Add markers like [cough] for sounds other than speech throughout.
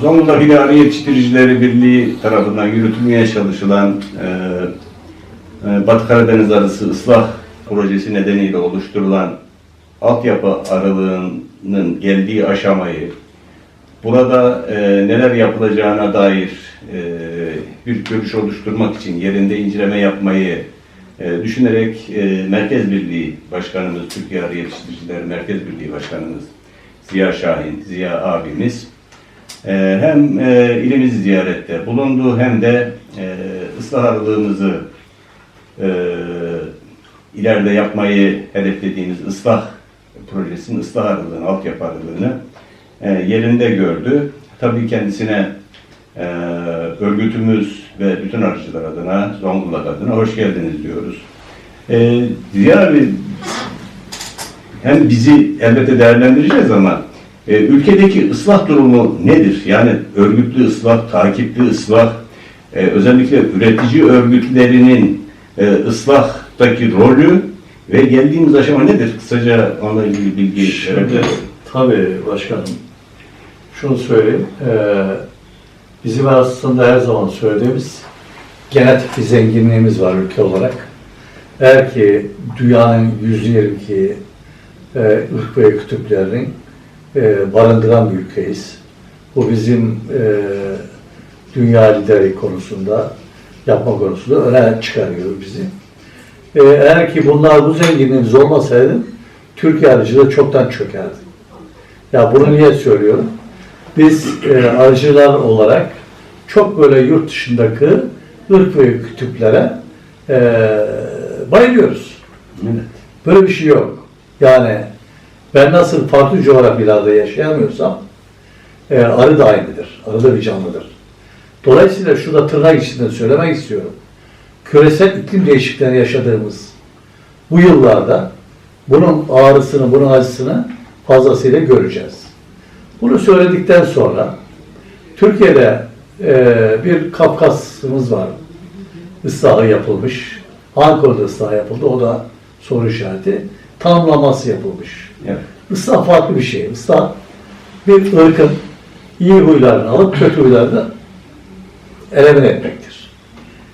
Zonguldak İl Arı Yetiştiricileri Birliği tarafından yürütülmeye çalışılan e, e, Batı Karadeniz Arısı ıslah projesi nedeniyle oluşturulan altyapı aralığının geldiği aşamayı, burada e, neler yapılacağına dair e, bir görüş oluşturmak için yerinde inceleme yapmayı e, düşünerek e, Merkez Birliği Başkanımız, Türkiye Arı Yetiştiricileri Merkez Birliği Başkanımız Ziya Şahin, Ziya abimiz ee, hem e, ilimizi ziyarette bulundu hem de e, ıslah aralığımızı e, ileride yapmayı hedeflediğimiz ıslah projesinin ıslah aralığını, altyapı aralığını e, yerinde gördü. Tabii kendisine e, örgütümüz ve bütün arıcılar adına, Zonguldak adına hoş geldiniz diyoruz. E, Ziya abi hem bizi elbette değerlendireceğiz ama e, ülkedeki ıslah durumu nedir? Yani örgütlü ıslah, takipli ıslah, e, özellikle üretici örgütlerinin e, ıslahtaki rolü ve geldiğimiz aşama nedir? Kısaca onunla ilgili bilgi Şimdi tabii başkanım şunu söyleyeyim. Ee, bizim aslında her zaman söylediğimiz genetik bir zenginliğimiz var ülke olarak. Eğer ki dünyanın %22 e, ırk ve kütüklerinin e, barındıran bir ülkeyiz. Bu bizim e, dünya lideri konusunda, yapma konusunda öne çıkarıyor bizi. E, eğer ki bunlar bu zenginliğimiz olmasaydı Türkiye arıcılığı çoktan çökerdi. Ya bunu niye söylüyorum? Biz e, arıcılar olarak çok böyle yurt dışındaki ırk ve kütüplere e, bayılıyoruz. Evet. Böyle bir şey yok. Yani ben nasıl farklı coğrafyalarda yaşayamıyorsam e, arı da aynıdır. Arı da bir canlıdır. Dolayısıyla şurada tırnak içinde söylemek istiyorum. Küresel iklim değişiklikleri yaşadığımız bu yıllarda bunun ağrısını, bunun acısını fazlasıyla göreceğiz. Bunu söyledikten sonra Türkiye'de e, bir Kafkas'ımız var. Islahı yapılmış. Ankara'da ıslah yapıldı. O da soru işareti. Tanımlaması yapılmış. Evet. Islah farklı bir şey. Islah bir ırkın iyi huylarını alıp kötü huylarını elimine etmektir.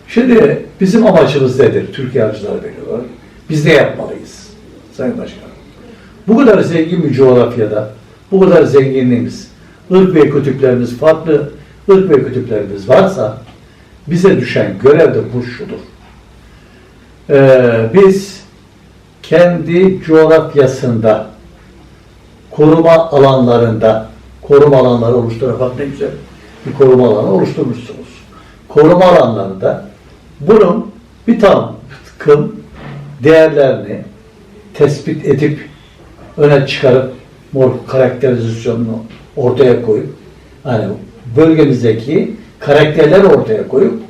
Şimdi bizim amacımız nedir? Türkiye Arıcılar Birliği olarak. Biz ne yapmalıyız? Sayın Başkanım. Bu kadar zengin bir coğrafyada, bu kadar zenginliğimiz, ırk ve kütüklerimiz farklı, ırk ve kütüklerimiz varsa bize düşen görev de bu şudur. Ee, biz kendi coğrafyasında koruma alanlarında koruma alanları oluşturarak ne güzel bir koruma alanı oluşturmuşsunuz. Koruma alanlarında bunun bir takım değerlerini tespit edip öne çıkarıp mor karakterizasyonunu ortaya koyup hani bölgemizdeki karakterler ortaya koyup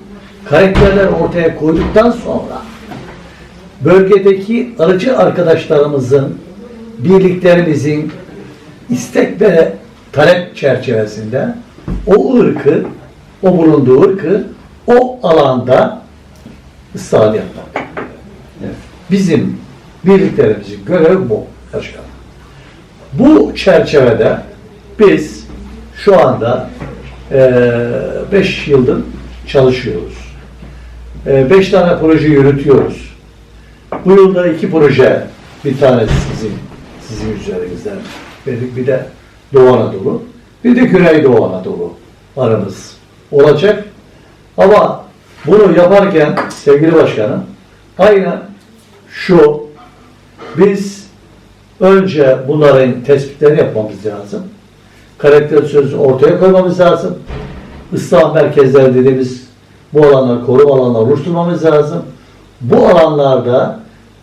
karakterler ortaya koyduktan sonra bölgedeki arıcı arkadaşlarımızın birliklerimizin istek ve talep çerçevesinde o ırkı, o bulunduğu ırkı o alanda ıslah yapmak. Evet. Bizim birliklerimizin görevi bu başkanım. Bu çerçevede biz şu anda 5 yıldır çalışıyoruz. 5 tane proje yürütüyoruz. Bu yılda iki proje, bir tanesi sizin, sizin üzerinizden verdik. Bir de Doğu Anadolu, bir de Güneydoğu Anadolu aramız olacak. Ama bunu yaparken sevgili başkanım, aynen şu, biz önce bunların tespitlerini yapmamız lazım. Karakter sözü ortaya koymamız lazım. Islah merkezleri dediğimiz bu alanlar, koruma alanları oluşturmamız lazım. Bu alanlarda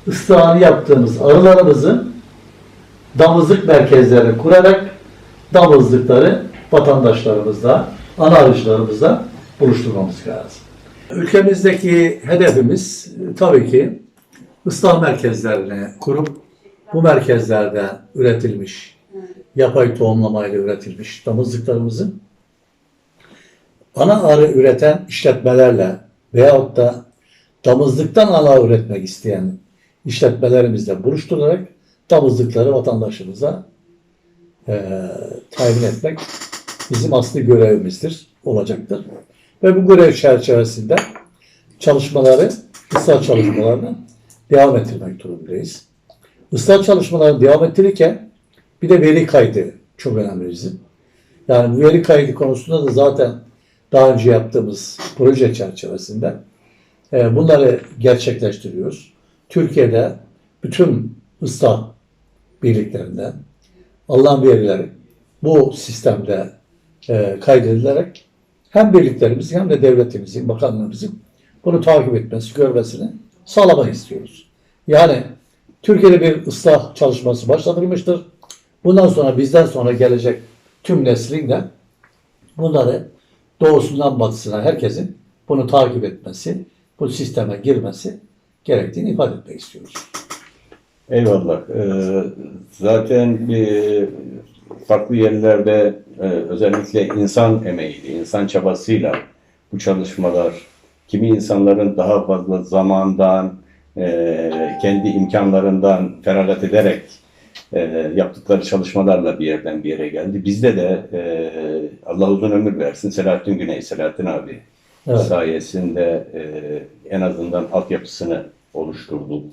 ıslahını yaptığımız arılarımızın damızlık merkezlerini kurarak damızlıkları vatandaşlarımızla, ana arıcılarımızla buluşturmamız lazım. Ülkemizdeki hedefimiz tabii ki ıslah merkezlerini kurup bu merkezlerde üretilmiş, yapay tohumlamayla üretilmiş damızlıklarımızın ana arı üreten işletmelerle veyahut da damızlıktan ana üretmek isteyen işletmelerimizle buluşturarak damızlıkları vatandaşımıza e, tayin etmek bizim asli görevimizdir, olacaktır. Ve bu görev çerçevesinde çalışmaları, ıslah çalışmalarını devam ettirmek durumundayız. Islah çalışmalarını devam ettirirken bir de veri kaydı çok önemli bizim. Yani bu veri kaydı konusunda da zaten daha önce yaptığımız proje çerçevesinde e, bunları gerçekleştiriyoruz. Türkiye'de bütün ıslah birliklerinden alınan verileri bu sistemde e, kaydedilerek hem birliklerimizin hem de devletimizin, bakanlığımızın bunu takip etmesi, görmesini sağlamak istiyoruz. Yani Türkiye'de bir ıslah çalışması başlatılmıştır. Bundan sonra bizden sonra gelecek tüm neslin de bunları doğusundan batısına herkesin bunu takip etmesi, bu sisteme girmesi gerektiğini ifade etmek istiyoruz. Eyvallah. Ee, zaten bir farklı yerlerde e, özellikle insan emeğiyle, insan çabasıyla bu çalışmalar kimi insanların daha fazla zamandan, e, kendi imkanlarından feragat ederek e, yaptıkları çalışmalarla bir yerden bir yere geldi. Bizde de e, Allah uzun ömür versin Selahattin Güney, Selahattin abi Evet. sayesinde e, en azından altyapısını oluşturduk.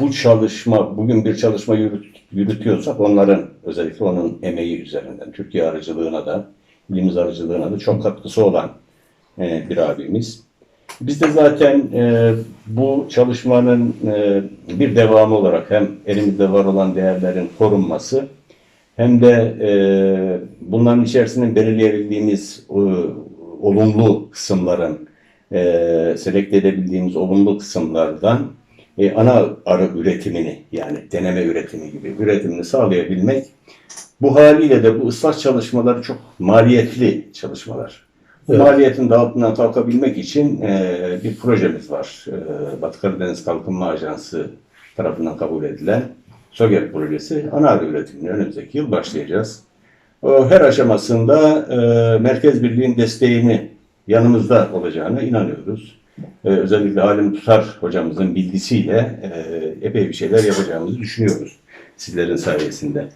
Bu çalışma, bugün bir çalışma yürüt, yürütüyorsak onların, özellikle onun emeği üzerinden, Türkiye aracılığına da, ilimiz aracılığına da çok katkısı olan e, bir abimiz. Biz de zaten e, bu çalışmanın e, bir devamı olarak hem elimizde var olan değerlerin korunması hem de e, bunların içerisinde belirleyebildiğimiz e, olumlu kısımların e, selekte edebildiğimiz olumlu kısımlardan e, ana arı üretimini yani deneme üretimi gibi üretimini sağlayabilmek bu haliyle de bu ıslah çalışmaları çok maliyetli çalışmalar. Evet. maliyetin de altından kalkabilmek için e, bir projemiz var. E, Batı Karadeniz Kalkınma Ajansı tarafından kabul edilen SOGEP projesi. Ana üretimini önümüzdeki yıl başlayacağız. O her aşamasında e, Merkez Birliği'nin desteğini yanımızda olacağına inanıyoruz. E, özellikle Halim Tutar hocamızın bilgisiyle e, epey bir şeyler yapacağımızı düşünüyoruz sizlerin sayesinde.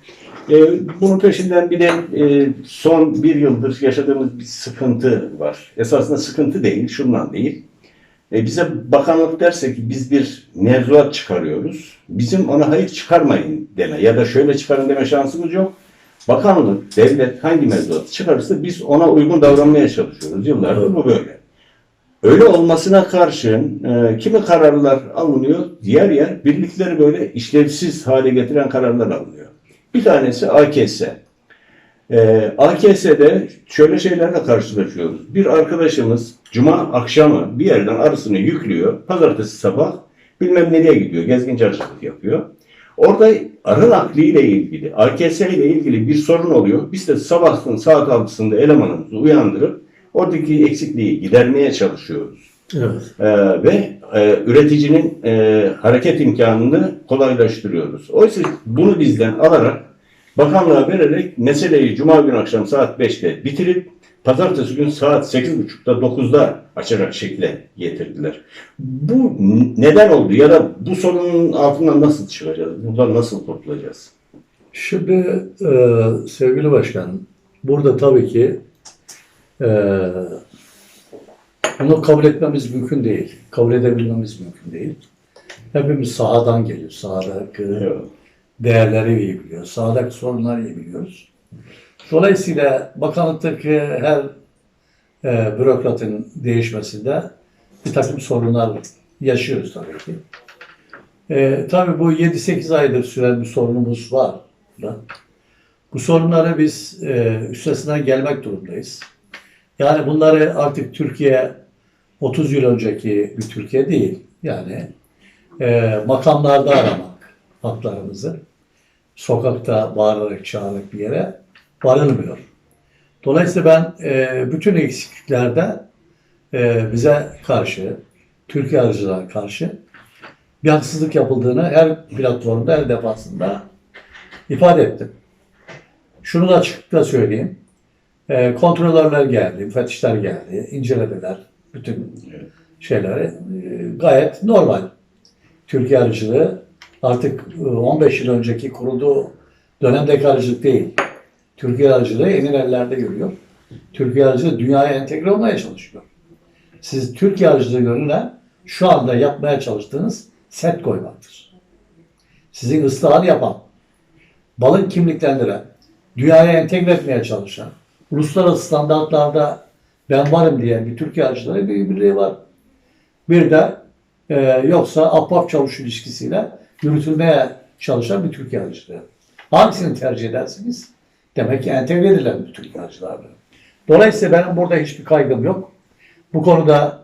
E, bunun peşinden bir de e, son bir yıldır yaşadığımız bir sıkıntı var. Esasında sıkıntı değil, şundan değil. E, bize bakanlık derse ki biz bir mevzuat çıkarıyoruz. Bizim ona hayır çıkarmayın deme ya da şöyle çıkarın deme şansımız yok. Bakanlık, devlet hangi mevzuatı çıkarırsa biz ona uygun davranmaya çalışıyoruz. Yıllardır bu böyle. Öyle olmasına karşın e, kimi kararlar alınıyor, diğer yer birlikleri böyle işlevsiz hale getiren kararlar alınıyor. Bir tanesi AKS. E, AKS'de şöyle şeylerle karşılaşıyoruz. Bir arkadaşımız cuma akşamı bir yerden arısını yüklüyor. Pazartesi sabah bilmem nereye gidiyor. Gezgin arıcılık yapıyor. Orada arı nakliyle ilgili, AKS ile ilgili bir sorun oluyor. Biz de sabahın saat 6'sında elemanımızı uyandırıp oradaki eksikliği gidermeye çalışıyoruz. Evet. Ee, ve e, üreticinin e, hareket imkanını kolaylaştırıyoruz. Oysa bunu bizden alarak bakanlığa vererek meseleyi cuma günü akşam saat 5'te bitirip pazartesi gün saat 8.30'da 9'da açacak şekle getirdiler. Bu neden oldu ya da bu sorunun altından nasıl çıkacağız? Buradan nasıl kurtulacağız? Şimdi e, sevgili başkan, burada tabii ki e, bunu kabul etmemiz mümkün değil. Kabul edebilmemiz mümkün değil. Hepimiz sahadan geliyor. Sahadaki Evet. değerleri iyi biliyor. Sahadaki sorunları iyi biliyoruz. Dolayısıyla bakanlıktaki her e, bürokratın değişmesinde bir takım sorunlar yaşıyoruz tabii ki. E, tabii bu 7-8 aydır süren bir sorunumuz var. Bu sorunları biz e, üstesinden gelmek durumdayız. Yani bunları artık Türkiye 30 yıl önceki bir Türkiye değil. Yani e, makamlarda aramak haklarımızı. Sokakta bağırarak çağırarak bir yere varılmıyor. Dolayısıyla ben e, bütün eksikliklerde e, bize karşı, Türkiye arıcılara karşı bir haksızlık yapıldığını her platformda, her defasında ifade ettim. Şunu da açıklıkla söyleyeyim. E, kontrolörler geldi, müfettişler geldi, incelediler bütün Evet. şeyleri. E, gayet normal. Türkiye arıcılığı artık e, 15 yıl önceki kurulduğu dönemdeki aracılık değil. Türkiye aracılığı enin ellerde yürüyor. Türkiye aracılığı dünyaya entegre olmaya çalışıyor. Siz Türkiye aracılığı yönüne şu anda yapmaya çalıştığınız set koymaktır. Sizin ıslahını yapan, balık kimliklendiren, dünyaya entegre etmeye çalışan, uluslararası standartlarda ben varım diyen bir Türkiye aracılığı bir birliği var. Bir de e, yoksa ahbap çavuş ilişkisiyle yürütülmeye çalışan bir Türkiye aracılığı. Hangisini tercih edersiniz? Demek ki entegre edilen bir Türkiye aracılığı. Dolayısıyla benim burada hiçbir kaygım yok. Bu konuda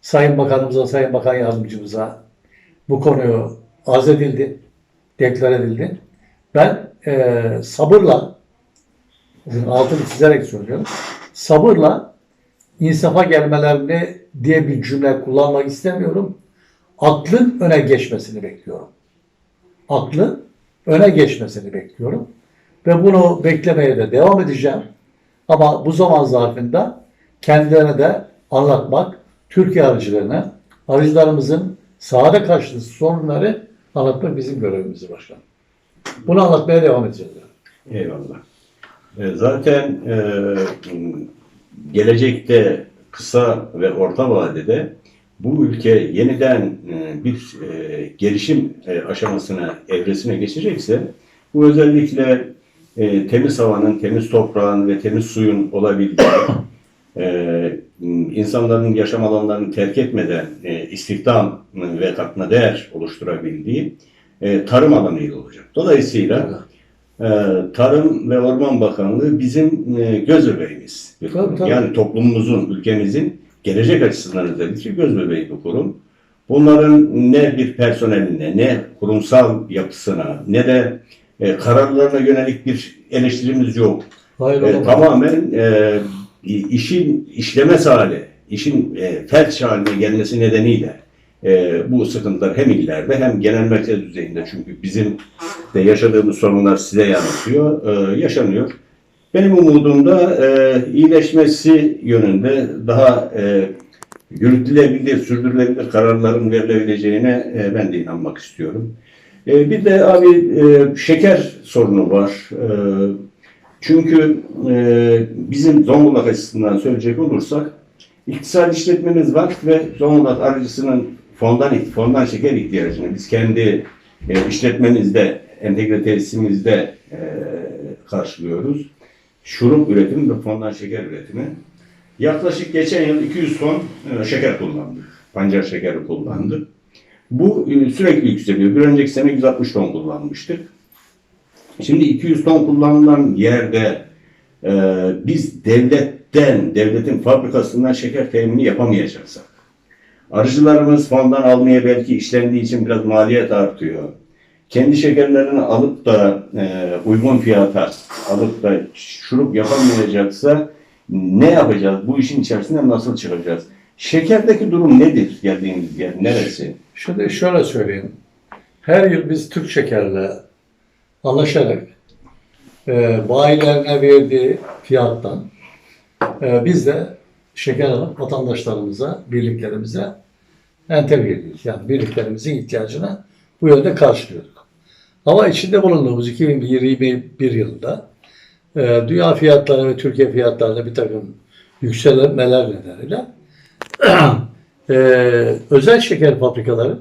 Sayın Bakanımıza, Sayın Bakan Yardımcımıza bu konuyu arz edildi, deklar edildi. Ben e, sabırla, altını çizerek söylüyorum, sabırla insafa gelmelerini diye bir cümle kullanmak istemiyorum. Aklın öne geçmesini bekliyorum. Aklın öne geçmesini bekliyorum. Ve bunu beklemeye de devam edeceğim. Ama bu zaman zarfında kendilerine de anlatmak, Türkiye arıcılarına, arıcılarımızın sahada karşılığı sorunları anlatmak bizim görevimiz başkanım. Bunu anlatmaya devam edeceğiz. Eyvallah. E, Zaten e, gelecekte kısa ve orta vadede bu ülke yeniden e, bir gelişim aşamasına, evresine geçecekse bu özellikle temiz havanın, temiz toprağın ve temiz suyun olabildiği, insanların yaşam alanlarını terk etmeden istihdam ve katma değer oluşturabildiği tarım alanıyla olacak. Dolayısıyla Tarım ve Orman Bakanlığı bizim e, göz bebeğimiz. Tabii, tabii. Yani toplumumuzun, ülkemizin gelecek açısından özellikle göz bebeği bir kurum. Bunların ne bir personeline, ne kurumsal yapısına, ne de e, kararlarına yönelik bir eleştirimiz yok. Hayır, E, tamamen e, işin işlemez hali, işin e, felç haline gelmesi nedeniyle e, bu sıkıntılar hem illerde hem genel merkez düzeyinde çünkü bizim de yaşadığımız sorunlar size yansıyor, e, yaşanıyor. Benim umudum da e, iyileşmesi yönünde daha e, yürütülebilir, sürdürülebilir kararların verilebileceğine e, ben de inanmak istiyorum. E, bir de abi e, şeker sorunu var. E, çünkü e, bizim Zonguldak açısından söyleyecek olursak iktisadi işletmemiz var ve Zonguldak arıcısının fondan fondan şeker ihtiyacını biz kendi e, işletmemizde, entegre tesisimizde e, karşılıyoruz. Şurup üretimi ve fondan şeker üretimi. Yaklaşık geçen yıl 200 ton e, şeker kullandık. Pancar şekeri kullandık. Bu e, sürekli yükseliyor. Bir önceki sene 160 ton kullanmıştık. Şimdi 200 ton kullanılan yerde e, biz devletten, devletin fabrikasından şeker temini yapamayacaksak, arıcılarımız fondan almaya belki işlendiği için biraz maliyet artıyor. Kendi şekerlerini alıp da e, uygun fiyata alıp da şurup yapamayacaksa ne yapacağız? Bu işin içerisinden nasıl çıkacağız? Şekerdeki durum nedir geldiğimiz yer? Neresi? Şimdi şöyle söyleyeyim. Her yıl biz Türk Şeker'le anlaşarak e, bayilerine verdiği fiyattan e, biz de şeker alıp vatandaşlarımıza, birliklerimize entegre ediyoruz. Yani birliklerimizin ihtiyacını bu yönde karşılıyorduk. Ama içinde bulunduğumuz 2021 yılında e, dünya fiyatları ve Türkiye fiyatlarında bir takım yükselmeler nedeniyle [clears throat] e, özel şeker fabrikaları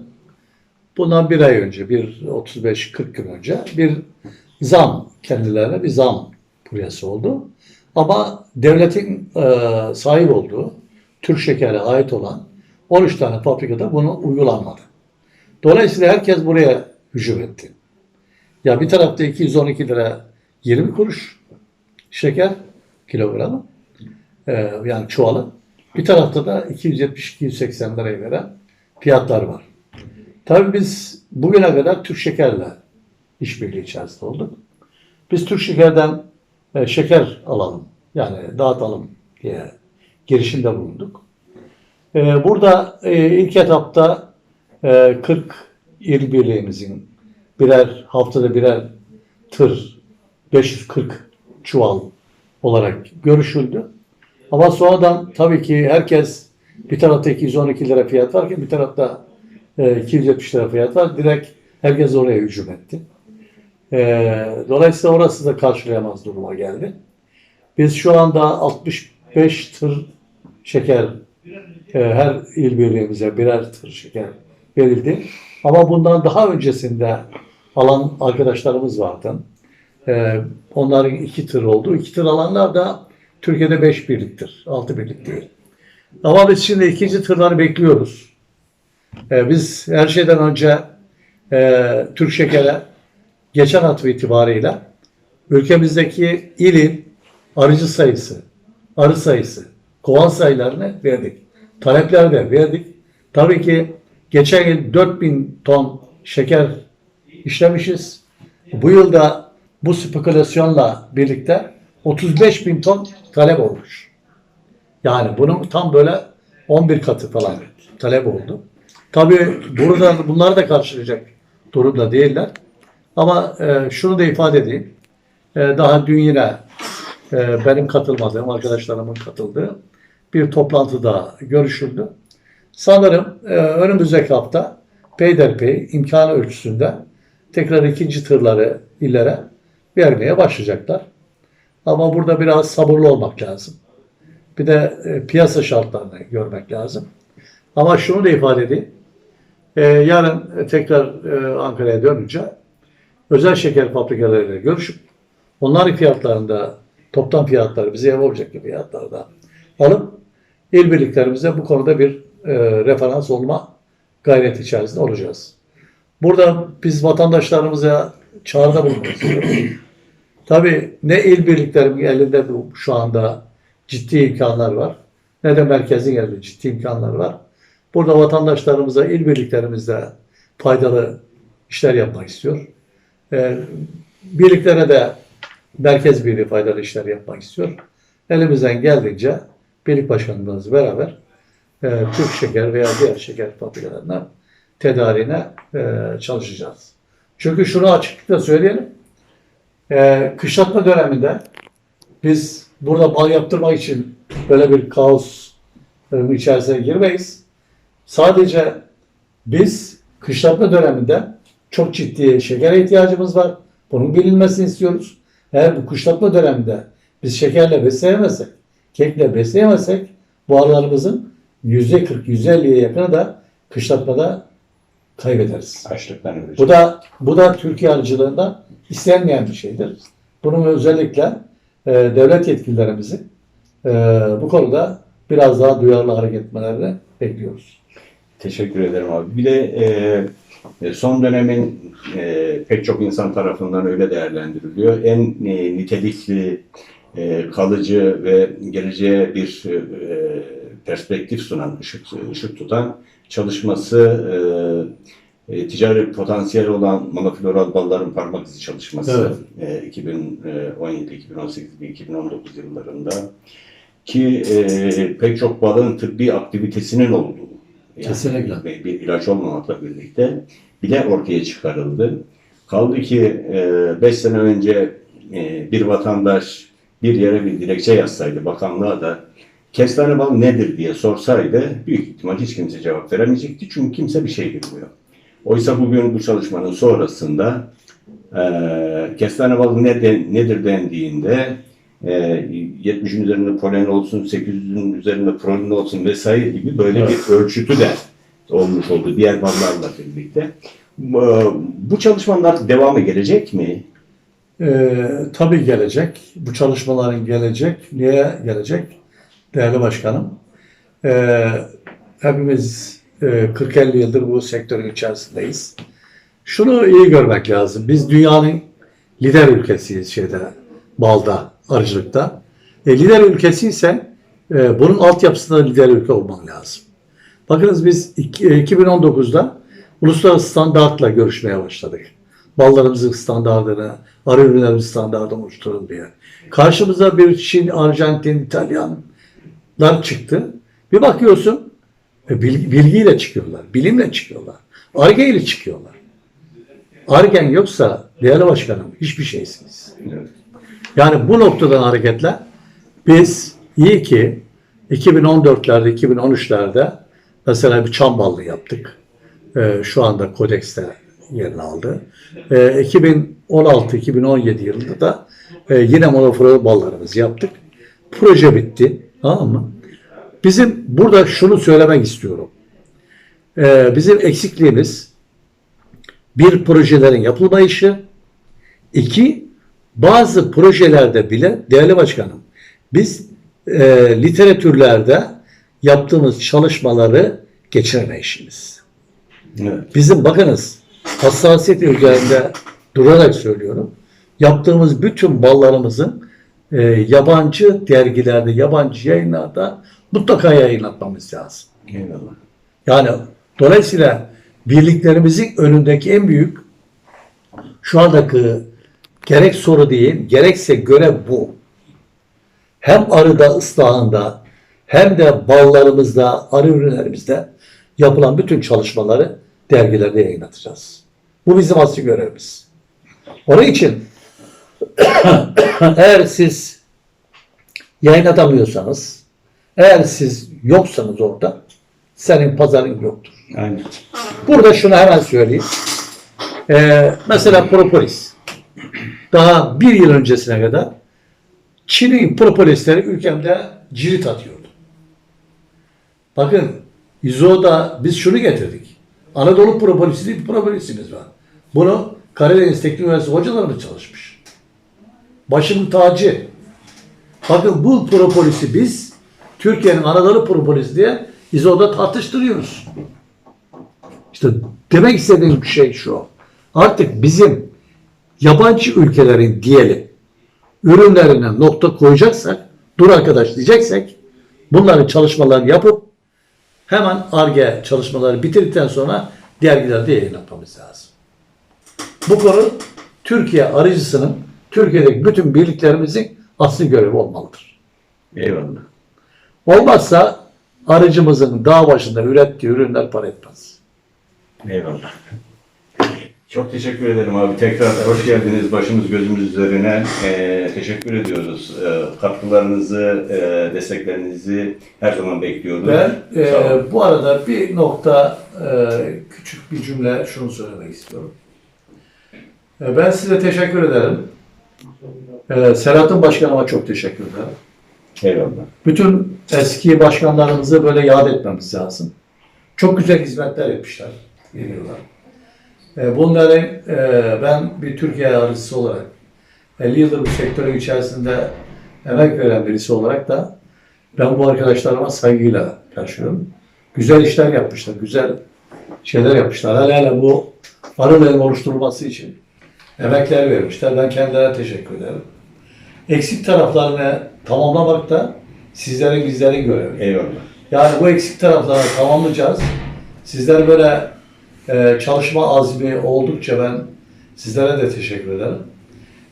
bundan bir ay önce, bir 35-40 gün önce bir zam kendilerine bir zam furyası oldu. Ama devletin e, sahip olduğu Türk şekere ait olan 13 tane fabrikada bunu uygulanmadı. Dolayısıyla herkes buraya hücum etti. Ya bir tarafta 212 lira 20 kuruş şeker kilogramı e, yani çuvalı. Bir tarafta da 270-280 liraya veren fiyatlar var. Tabii biz bugüne kadar Türk Şeker'le işbirliği içerisinde olduk. Biz Türk Şeker'den e, şeker alalım, yani dağıtalım diye girişimde bulunduk. E, burada e, ilk etapta e, 40 il birliğimizin birer haftada birer tır 540 çuval olarak görüşüldü. Ama sonradan tabii ki herkes bir tarafta 212 lira fiyat varken bir tarafta e, 270 lira fiyat var. Direkt Herkes oraya hücum etti. Ee, dolayısıyla orası da karşılayamaz duruma geldi. Biz şu anda 65 tır şeker e, her il birliğimize birer tır şeker verildi. Ama bundan daha öncesinde alan arkadaşlarımız vardı. Ee, onların iki tır oldu. İki tır alanlar da Türkiye'de beş birliktir. Altı birlik değil. Ama biz şimdi ikinci tırları bekliyoruz. Ee, biz her şeyden önce e, Türk Şeker'e geçen hafta itibariyle ülkemizdeki ilin arıcı sayısı, arı sayısı, kovan sayılarını verdik. Talepler de verdik. Tabii ki geçen yıl 4000 ton şeker işlemişiz. Bu yılda bu spekülasyonla birlikte 35 bin ton talep olmuş. Yani bunun tam böyle 11 katı falan talep oldu. Tabii burada bunları da karşılayacak durumda değiller. Ama e, şunu da ifade edeyim. E, daha dün yine e, benim katılmadığım, arkadaşlarımın katıldığı bir toplantıda görüşüldü. Sanırım e, önümüzdeki hafta peyderpey imkanı ölçüsünde tekrar ikinci tırları illere vermeye başlayacaklar. Ama burada biraz sabırlı olmak lazım. Bir de e, piyasa şartlarını görmek lazım. Ama şunu da ifade edeyim. E, yarın tekrar e, Ankara'ya dönünce özel şeker fabrikalarıyla görüşüp onların fiyatlarında toptan fiyatları bize yapabilecek fiyatlarda alıp il birliklerimize bu konuda bir e, referans olma gayreti içerisinde olacağız. Burada biz vatandaşlarımıza çağrıda bulunmak istiyoruz. Tabii ne il birliklerinin elinde bu şu anda ciddi imkanlar var ne de merkezin elinde ciddi imkanlar var. Burada vatandaşlarımıza il birliklerimizde faydalı işler yapmak istiyor. Ee, birliklere de merkez birliği faydalı işler yapmak istiyor. Elimizden geldiğince birlik başkanımızla beraber e, Türk şeker veya diğer şeker fabrikalarına tedariğine e, çalışacağız. Çünkü şunu açıklıkla söyleyelim. E, kışlatma döneminde biz burada bal yaptırmak için böyle bir kaos e, içerisine girmeyiz. Sadece biz kışlatma döneminde çok ciddi şekere ihtiyacımız var. Bunun bilinmesini istiyoruz. Eğer bu kışlatma döneminde biz şekerle besleyemezsek, kekle besleyemezsek bu arılarımızın %40, %50'ye yakını da kışlatmada kaybederiz. Açlıktan. Bu da bu da Türkiye arıcılığında istenmeyen bir şeydir. Bunun özellikle e, devlet yetkililerimizin e, bu konuda biraz daha duyarlı hareket etmelerini bekliyoruz. Teşekkür ederim abi. Bir de e, son dönemin e, pek çok insan tarafından öyle değerlendiriliyor. En e, nitelikli, e, kalıcı ve geleceğe bir e, perspektif sunan, ışık, ışık tutan çalışması e, e, ticari potansiyel olan monofloral balların parmak izi çalışması e, 2017, 2018 ve 2019 yıllarında ki e, pek çok balığın tıbbi aktivitesinin olduğu yani Kesinlikle. bir, ilaç olmamakla birlikte bile ortaya çıkarıldı. Kaldı ki 5 sene önce e, bir vatandaş bir yere bir dilekçe yazsaydı bakanlığa da kestane balı nedir diye sorsaydı büyük ihtimal hiç kimse cevap veremeyecekti. Çünkü kimse bir şey bilmiyor. Oysa bugün bu çalışmanın sonrasında e, kestane balı ne de- nedir dendiğinde e, 70'in üzerinde polen olsun, 800'ün üzerinde protein olsun vesaire gibi böyle bir ölçütü de olmuş oldu diğer ballarla birlikte. Bu, bu çalışmalar devamı gelecek mi? Ee, tabii gelecek. Bu çalışmaların gelecek. Niye gelecek? Değerli başkanım. Ee, hepimiz e, 40-50 yıldır bu sektörün içerisindeyiz. Şunu iyi görmek lazım. Biz dünyanın lider ülkesiyiz şeyde, balda, arıcılıkta. E, lider ülkesiysen e, bunun altyapısında lider ülke olman lazım. Bakınız biz iki- e, 2019'da uluslararası standartla görüşmeye başladık. Ballarımızın standartını, arı ürünlerimizin standartını oluşturun diye. Karşımıza bir Çin, Arjantin, İtalyanlar çıktı. Bir bakıyorsun e, bil- bilgiyle çıkıyorlar, bilimle çıkıyorlar, arge ile çıkıyorlar. Argen yoksa değerli başkanım hiçbir şeysiniz. Evet. Yani bu noktadan hareketle biz iyi ki 2014'lerde, 2013'lerde mesela bir çam ballı yaptık. Ee, şu anda kodekste yerini aldı. E, 2016-2017 yılında da e, yine monofro ballarımızı yaptık. Proje bitti. Tamam mı? Bizim burada şunu söylemek istiyorum. E, bizim eksikliğimiz bir projelerin yapılmayışı, iki bazı projelerde bile değerli başkanım biz e, literatürlerde yaptığımız çalışmaları geçiremeyişimiz. Evet. Bizim bakınız hassasiyet üzerinde durarak söylüyorum. Yaptığımız bütün ballarımızın e, yabancı dergilerde, yabancı yayınlarda mutlaka yayınlatmamız lazım. Eyvallah. Yani dolayısıyla birliklerimizin önündeki en büyük şu andaki gerek soru değil, gerekse görev bu. Hem arıda ıslahında hem de ballarımızda, arı ürünlerimizde yapılan bütün çalışmaları dergilerde yayınlatacağız. Bu bizim asli görevimiz. Onun için [coughs] eğer siz yayınlatamıyorsanız, eğer siz yoksanız orada senin pazarın yoktur. Aynen. Burada şunu hemen söyleyeyim. Ee, mesela propolis. Daha bir yıl öncesine kadar Çin'in propolisleri ülkemde cirit atıyordu. Bakın İzo'da biz şunu getirdik. Anadolu propolisi bir propolisimiz var. Bunu Karadeniz Teknik Üniversitesi hocalarımız çalışmış. Başımın tacı. Bakın bu propolis biz Türkiye'nin Anadolu propolis diye İzo'da tartıştırıyoruz. İşte demek istediğim şey şu. Artık bizim yabancı ülkelerin diyelim ürünlerine nokta koyacaksak, dur arkadaş diyeceksek bunların çalışmalarını yapıp hemen ARGE çalışmaları bitirdikten sonra dergilerde yayınlatmamız lazım. Bu konu Türkiye arıcısının Türkiye'deki bütün birliklerimizin asli görevi olmalıdır. Eyvallah. Olmazsa arıcımızın dağ başında ürettiği ürünler para etmez. Eyvallah. Çok teşekkür ederim abi. Tekrar hoş geldiniz. Başımız gözümüz üzerine. Ee, teşekkür ediyoruz. Ee, katkılarınızı, e, desteklerinizi her zaman bekliyoruz. Ben e, bu arada bir nokta e, küçük bir cümle şunu söylemek istiyorum. E, ben size teşekkür ederim. E, Selahattin Başkanıma çok teşekkür ederim. Eyvallah. Bütün eski başkanlarımızı böyle yad etmemiz lazım. Çok güzel hizmetler yapmışlar. Geliyorlar. E, bunların e, ben bir Türkiye arıcısı olarak 50 yıldır bu sektörün içerisinde emek veren birisi olarak da ben bu arkadaşlarıma saygıyla karşılıyorum. Güzel işler yapmışlar, güzel şeyler yapmışlar. Hele hele bu arıların oluşturulması için emekler vermişler. Ben kendilerine teşekkür ederim. Eksik taraflarını tamamlamak da sizlerin bizlerin görevi. Eyvallah. Yani bu eksik tarafları tamamlayacağız. Sizler böyle e, çalışma azmi oldukça ben sizlere de teşekkür ederim.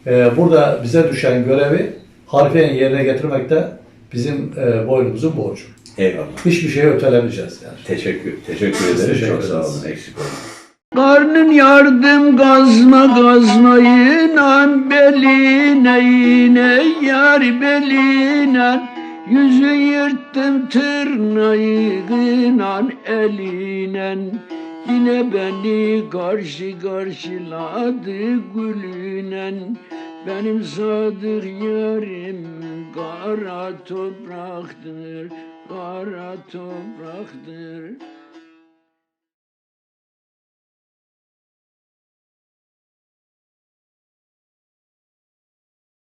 E, burada bize düşen görevi harfiyen yerine getirmek de bizim e, boynumuzun borcu. Eyvallah. Hiçbir şeyi ötelemeyeceğiz yani. Teşekkür, teşekkür ederim. teşekkür Çok sağ ederiz. olun. Eksik olun. Karnın yardım gazma gazmayla beline yine yar beline Yüzü yırttım tırnağıyla eline Yine beni karşı karşıladı gülünen. Benim sadık yarim kara topraktır Kara topraktır